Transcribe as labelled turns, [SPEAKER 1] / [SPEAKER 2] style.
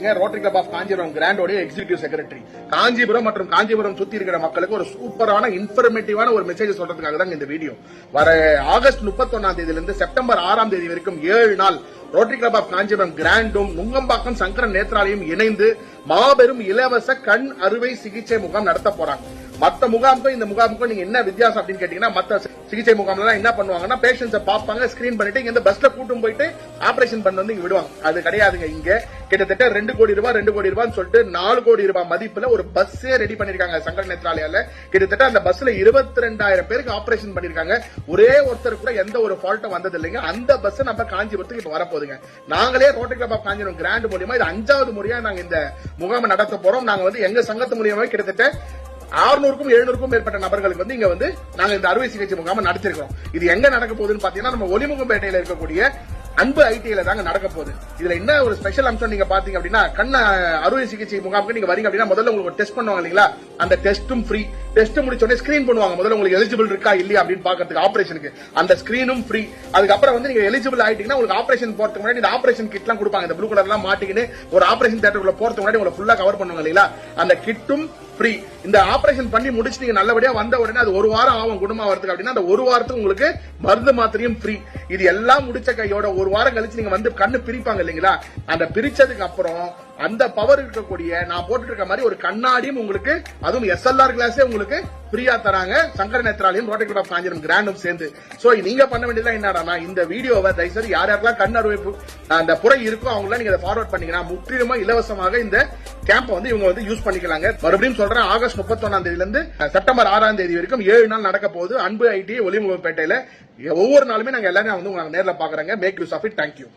[SPEAKER 1] பேசுங்க. Rotary club of Kanchipuram கிராண்டோட executive secretary Kanchipuram மற்றும் காஞ்சிபுரம் சுத்தி இருக்கிற மக்களுக்கு ஒரு சூப்பரான இன்ஃபர்மேட்டிவான ஒரு மெசேஜ் சொல்றதுக்காக தான் இந்த வீடியோ வர ஆகஸ்ட் முப்பத்தொன்னாம் தேதியில இருந்து செப்டம்பர் ஆறாம் தேதி வரைக்கும் ஏழு நாள் ரோட்டரி கிளப் ஆஃப் காஞ்சிபுரம் கிராண்டும் நுங்கம்பாக்கம் சங்கரன் நேத்ராலயம் இணைந்து மாபெரும் இலவச கண் அறுவை சிகிச்சை முகாம் நடத்த போறாங்க. மத்த முகாமுக்கும் இந்த முகாமுக்கும் நீங்க என்ன வித்தியாசம் அப்படின்னு கேட்டீங்கன்னா மத்த சிகிச்சை முகாம்ல என்ன பண்ணுவாங்கன்னா பேஷண்ட்ஸை பார்ப்பாங்க ஸ்கிரீன் பண்ணிட்டு இங்க பஸ்ல கூட்டும் போயிட்டு ஆபரேஷன் பண்ண வந்து இங்க விடுவாங்க. அது கிடையாதுங்க இங்க. கிட்டத்தட்ட ரெண்டு கோடி ரூபாய் ரெண்டு கோடி ரூபாய்னு சொல்லிட்டு நாலு கோடி ரூபாய் மதிப்புல ஒரு பஸ்ஸே ரெடி பண்ணிருக்காங்க சங்கர நேத்ராலயால கிட்டத்தட்ட அந்த பஸ்ல இருபத்தி ரெண்டாயிரம் பேருக்கு ஆபரேஷன் பண்ணிருக்காங்க. ஒரே ஒருத்தர் கூட எந்த ஒரு ஃபால்ட்டும் வந்தது இல்லைங்க அந்த பஸ் நம்ம காஞ்சிபுரத்துக்கு இப்ப வரப்போகுதுங்க. நாங்களே rotary club of Kanchipuram grand மூலியமா இது அஞ்சாவது முறையா நாங்க இந்த முகாமை நடத்த போறோம். நாங்க வந்து எங்க சங்கத்து மூலியமா கிட்டத்தட்ட அறுநூறுக்கும் எழுநூறுக்கும் மேற்பட்ட நபர்களுக்கு வந்து இங்க வந்து நாங்க இந்த அறுவை சிகிச்சை முகாம நடத்திருக்கோம் இது எங்க நடக்க போகுதுன்னு பாத்தீங்கன்னா நம்ம ஒலிமுகம்பேட்டையில இருக்கக்கூடிய அன்பு ஐடிஐல தாங்க நடக்க போகுது. இதுல என்ன ஒரு ஸ்பெஷல் அம்சம் நீங்க பாத்தீங்க அப்படின்னா கண்ண அறுவை சிகிச்சை முகாமுக்கு நீங்க வரீங்க அப்படின்னா முதல்ல உங்களுக்கு டெஸ்ட் பண்ணுவாங்க இல்லீங்களா? அந்த டெஸ்ட்டும் ஃப்ரீ டெஸ்ட் முடிச்ச உடனே ஸ்கிரீன் பண்ணுவாங்க. முதல்ல உங்களுக்கு எலிஜிபிள் இருக்கா இல்லையா அப்படின்னு பாக்கிறதுக்கு ஆபரேஷனுக்கு அந்த ஸ்கிரீனும் ஃப்ரீ அதுக்கப்புறம் வந்து நீங்க எலிஜிபிள் ஆயிட்டீங்கன்னா உங்களுக்கு ஆபரேஷன் போறதுக்கு முன்னாடி இந்த ஆபரேஷன் கிட் எல்லாம் கொடுப்பாங்க. இந்த ப்ளூ கலர் எல்லாம் மாட்டிக்கின்னு ஒரு ஆபரேஷன் தேட்டருக்குள்ள போறதுக்கு முன்னாடி உங்களை ஃபுல்லா கவர் பண்ணுவாங்க இல்லையா அந்த கிட்டும் ஃப்ரீ இந்த ஆபரேஷன் பண்ணி முடிச்சு நீங்க நல்லபடியா வந்த உடனே அது ஒரு வாரம் ஆகும் குணமா வரதுக்கு அப்படின்னா அந்த ஒரு வாரத்துக்கு உங்களுக்கு மருந்து மாத்திரையும் ஃப்ரீ இது எல்லாம் முடிச்ச கையோட ஒரு வாரம் கழிச்சு நீங்க வந்து கண்ணு பிரிப்பாங்க இல்லைங்களா? அந்த பிரிச்சதுக்கு அப்புறம் அந்த பவர் இருக்கக்கூடிய நான் போட்டு இருக்க மாதிரி ஒரு கண்ணாடியும் உங்களுக்கு அதுவும் எஸ்எல்ஆர் கிளாஸே உங்களுக்கு ஃப்ரீயா தராங்க. சங்கர நேத்ராலையும் ரோட்டரி கிளப் ஆஃப் காஞ்சிரம் கிராண்டும் சேர்ந்து. சோ நீங்க பண்ண வேண்டியதுலாம் என்னடா இந்த வீடியோவை தயவுசெய்து யார் யாருக்கெல்லாம் கண் அறுவை அந்த புறை இருக்கோ அவங்க நீங்க அதை ஃபார்வர்ட் பண்ணீங்கன்னா முற்றிலுமா இலவசமாக இந்த கேம்ப் வந்து இவங்க வந்து யூஸ் பண்ணிக்கலாங்க. மறுபடியும் சொல்றேன் ஆகஸ்ட் முப்பத்தொன்னாம் தேதியில இருந்து செப்டம்பர் ஆறாம் தேதி வரைக்கும் ஏழு நாள் நடக்க போகுது. அன்பு ஐடி ஒளிமுகப்பேட்டையில ஒவ்வொரு நாளுமே நாங்க எல்லாரும் வந்து உங்களை நேரில் பாக்குறாங்க make use of it thank you